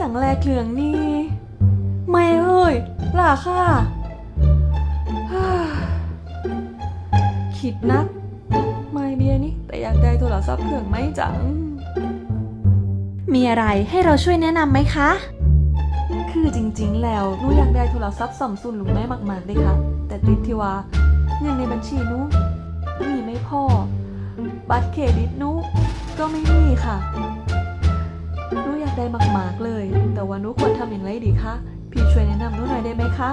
จังแลเครื่องนี่ ไม่เอ้ยล่ะค่ะฮ่าคิดนัก ไม่เบียนี่แต่อยากได้โทรศัพท์เครื่องไหมจัง มีอะไรให้เราช่วยแนะนำไหมคะ คือจริงๆ แล้วหนูอยากได้โทรศัพท์ซัมซุงลุงแม่มากๆเลยค่ะ แต่ติดที่ว่าเงินในบัญชีหนูมีไม่พอ บัตรเครดิตหนูก็ไม่มีค่ะ หนูอยากได้มากๆเลย แต่ว่าหนูควรทำอย่างไรดีคะ พี่ช่วยแนะนำหนูหน่อยได้ไหมคะ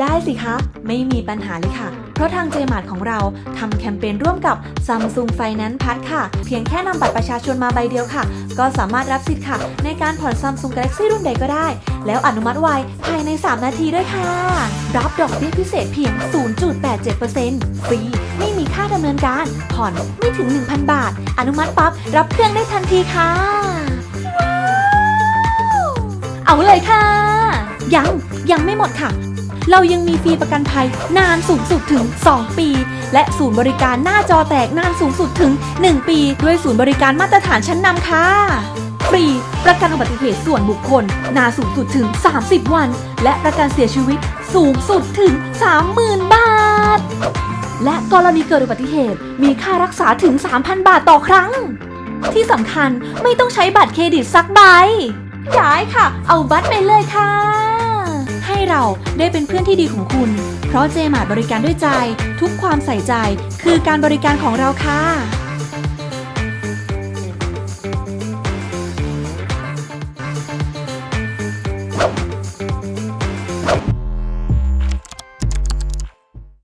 ได้สิคะ ไม่มีปัญหาเลยค่ะ เพราะทางเจมาร์ทของเราทำแคมเปญร่วมกับ Samsung Finance Pass ค่ะ เพียงแค่นำบัตรประชาชนมาใบเดียวค่ะ ก็สามารถรับสิทธิ์ค่ะ ในการผ่อน Samsung Galaxy รุ่นใดก็ได้ แล้วอนุมัติไวภายใน 3 นาทีด้วยค่ะ รับดอกเบี้ยพิเศษเพียง 0.87%ฟรี ไม่มีค่าดำเนินการ ผ่อนไม่ถึง 1,000 บาท อนุมัติปั๊บรับเครื่องได้ทันทีค่ะ เอาเลยค่ะ ยังยังไม่หมดค่ะ เรายังมีฟรีประกันภัยนานสูงสุดถึง 2 ปี และศูนย์บริการหน้าจอแตกนานสูงสุดถึง 1 ปี ด้วยศูนย์บริการมาตรฐานชั้นนำค่ะ ฟรี ประกันอุบัติเหตุส่วนบุคคล นานสูงสุดถึง 30 วัน และประกันเสียชีวิตสูงสุดถึง 30,000 บาท และกรณีเกิดอุบัติเหตุมีค่ารักษาถึง 3,000 บาทต่อครั้ง ที่สำคัญไม่ต้องใช้บัตรเครดิตสักใบ ย้ายค่ะ เอาบัตรไปเลยค่ะ ให้เราได้เป็นเพื่อนที่ดีของคุณ เพราะเจมาร์บริการด้วยใจ ทุกความใส่ใจ คือการบริการของเราค่ะ